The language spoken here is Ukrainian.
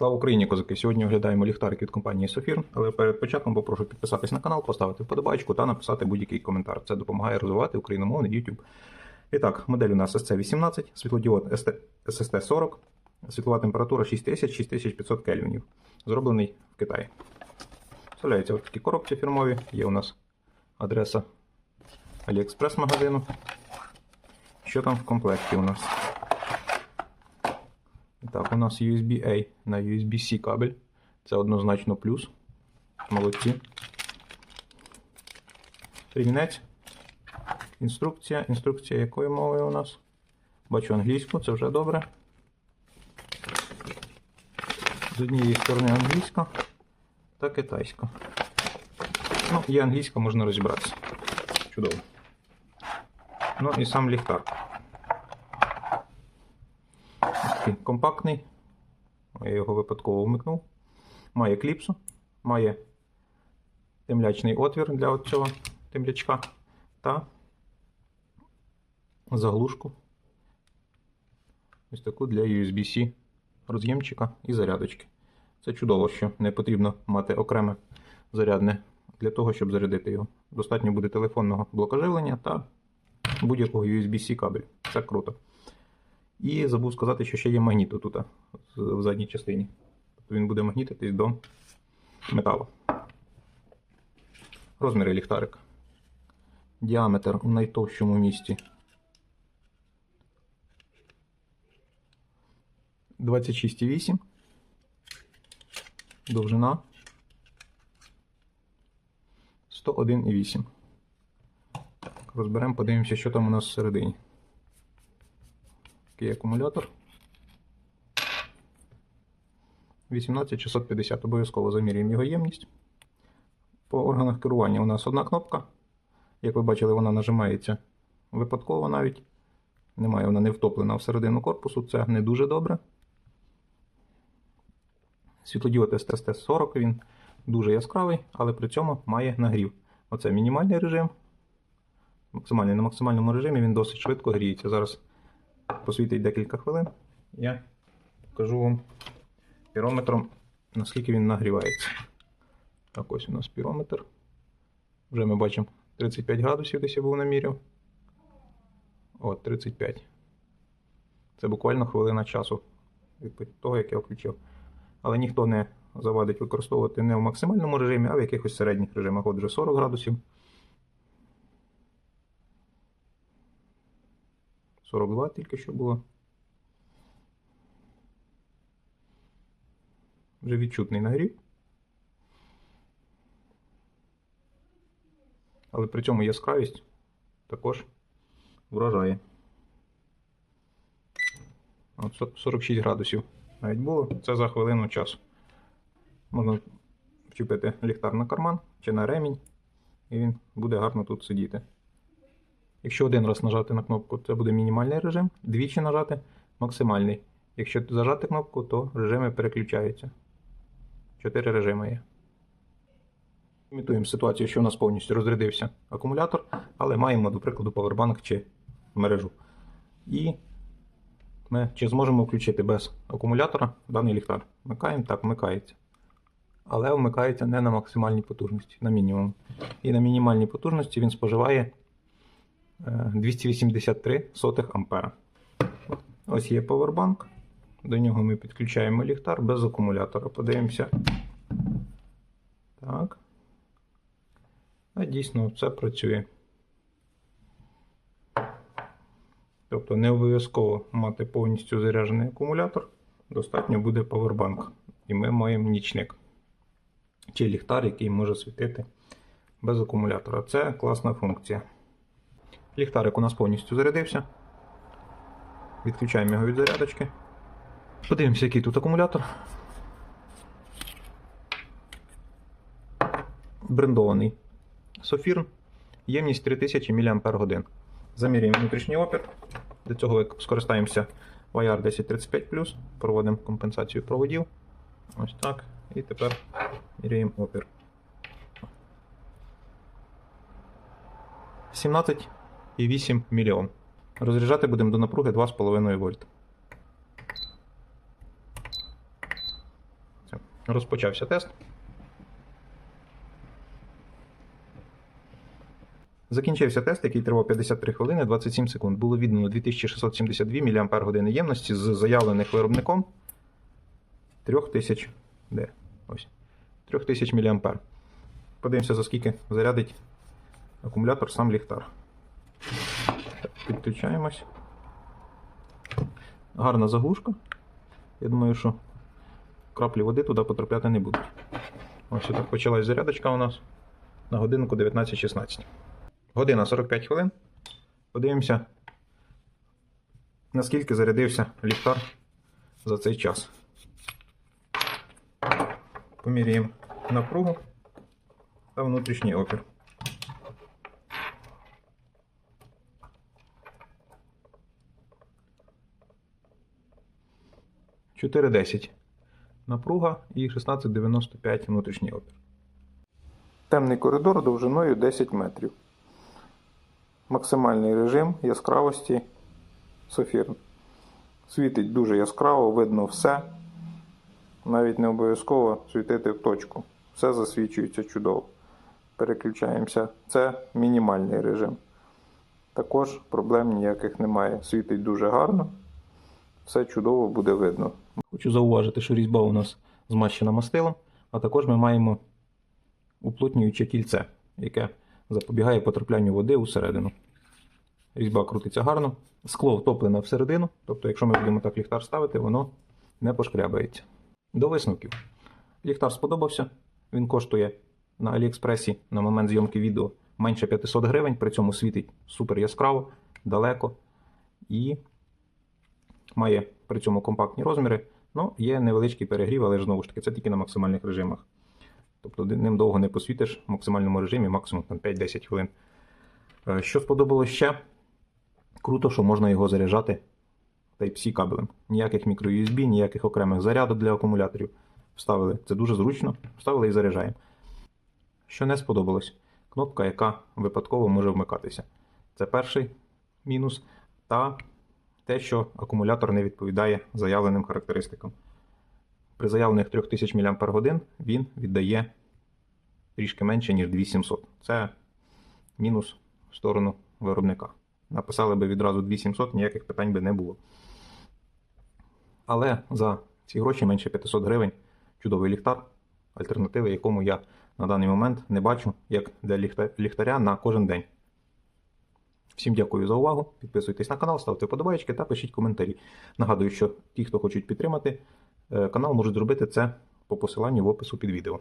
Слава Україні, козаки! Сьогодні оглядаємо ліхтарик від компанії Софір, але перед початком попрошу підписатись на канал, поставити вподобайку та написати будь-який коментар. Це допомагає розвивати україномовний YouTube. І так, модель у нас SC18, світлодіод SST40, світлова температура 6000-6500 кельвінів. Зроблений в Китаї. Вставляються ось такі коробці фірмові. Є у нас адреса AliExpress магазину. Що там в комплекті у нас? Так, у нас USB-A на USB-C кабель. Це однозначно плюс. Молодці. Ремінець. Інструкція. Інструкція якою мовою у нас? Бачу англійську, це вже добре. З однієї сторони англійська та китайська. Ну, є англійська, можна розібратися. Чудово. Ну і сам ліхтар. Такий компактний. Я його випадково вмикнув. Має кліпсу, має темлячний отвір для цього темлячка та заглушку. Ось таку для USB-C роз'ємчика і зарядочки. Це чудово, що не потрібно мати окреме зарядне для того, щоб зарядити його. Достатньо буде телефонного блокоживлення та будь-якого USB-C кабелю. Це круто. І забув сказати, що ще є магніт тут в задній частині. Тобто він буде магнітитись до металу. Розміри ліхтарика. Діаметр у найтовщому місці 26,8. Довжина 101,8. Розберемо, подивимося, що там у нас всередині. Такий акумулятор. 18650. Обов'язково замірюємо його ємність. По органах керування у нас одна кнопка. Як ви бачили, вона нажимається випадково навіть. Немає, вона не втоплена всередину корпусу, це не дуже добре. Світлодіод STS-40 він дуже яскравий, але при цьому має нагрів. Оце мінімальний режим. Максимальний на максимальному режимі він досить швидко гріється. Зараз посвітить декілька хвилин. Я покажу вам пірометром, наскільки він нагрівається. Так, ось у нас пірометр. Вже ми бачимо 35 градусів, десь я був наміряв. От, 35. Це буквально хвилина часу від того, як я включив. Але ніхто не завадить використовувати не в максимальному режимі, а в якихось середніх режимах. От вже 40 градусів. 42 тільки що було. Вже відчутний нагрів. Але при цьому яскравість також вражає. От 46 градусів навіть було. Це за хвилину часу. Можна вчепити ліхтар на карман чи на ремінь, і він буде гарно тут сидіти. Якщо один раз нажати на кнопку, це буде мінімальний режим, двічі нажати максимальний. Якщо зажати кнопку, то режими переключаються. Чотири режими є. Імітуємо ситуацію, що у нас повністю розрядився акумулятор, але маємо, до прикладу, повербанк чи мережу. І ми чи зможемо включити без акумулятора даний ліхтар. Вмикаємо, так, вмикається. Але вмикається не на максимальній потужності, на мінімум. І на мінімальній потужності він споживає 283 сотих ампера. Ось є повербанк. До нього ми підключаємо ліхтар без акумулятора. Подивимося. Так. А дійсно це працює. Тобто не обов'язково мати повністю заряджений акумулятор. Достатньо буде повербанк. І ми маємо нічник. Чи ліхтар, який може світити без акумулятора. Це класна функція. Ліхтарик у нас повністю зарядився. Відключаємо його від зарядочки. Подивимося, який тут акумулятор. Брендований Софірн. Ємність 3000 мАч. Замірюємо внутрішній опір. Для цього скористаємося YR 1035 проводимо компенсацію проводів. Ось так. І тепер міряємо опір. 17,8 мільйон. Розряджати будемо до напруги 2,5 вольт. Розпочався тест. Закінчився тест, який тривав 53 хвилини 27 секунд. Було віддано 2672 мАч ємності з заявлених виробником 3000. Де? Ось. 3000 мА. Подивимося, за скільки зарядить акумулятор сам ліхтар. Підключаємось. Гарна заглушка. Я думаю, що краплі води туди потрапляти не будуть. Ось так почалась зарядочка у нас на годинку 19.16. Година 45 хвилин. Подивимося, наскільки зарядився ліхтар за цей час. Поміряємо напругу та внутрішній опір. Чотири десять напруга і 1695 внутрішній опір. Темний коридор довжиною 10 метрів. Максимальний режим яскравості софірн. Світить дуже яскраво, видно все. Навіть не обов'язково світити в точку. Все засвічується чудово. Переключаємося. Це мінімальний режим. Також проблем ніяких немає. Світить дуже гарно. Все чудово буде видно. Хочу зауважити, що різьба у нас змащена мастилом, а також ми маємо уплотнююче кільце, яке запобігає потраплянню води усередину. Різьба крутиться гарно, скло втоплене всередину, тобто, якщо ми будемо так ліхтар ставити, воно не пошкрябається. До висновків. Ліхтар сподобався. Він коштує на Аліекспресі на момент зйомки відео менше 500 гривень, при цьому світить супер яскраво, далеко і має при цьому компактні розміри. Ну, є невеличкий перегрів, але знову ж таки, це тільки на максимальних режимах. Тобто ним довго не посвітиш в максимальному режимі, максимум там 5-10 хвилин. Е, Що сподобалось ще? Круто, що можна його заряджати Type-C кабелем. Ніяких мікро-USB, ніяких окремих зарядок для акумуляторів. Вставили. Це дуже зручно. Вставили і заряджаємо. Що не сподобалось? Кнопка, яка випадково може вмикатися. Це перший мінус. Та те, що акумулятор не відповідає заявленим характеристикам. При заявлених 3000 мАч він віддає трішки менше, ніж 2700. Це мінус в сторону виробника. Написали би відразу 2700, ніяких питань би не було. Але за ці гроші менше 500 гривень чудовий ліхтар, альтернативи якому я на даний момент не бачу, як для ліхтаря на кожен день. Всім дякую за увагу. Підписуйтесь на канал, ставте вподобайки та пишіть коментарі. Нагадую, що ті, хто хочуть підтримати е, канал, можуть зробити це по посиланню в опису під відео.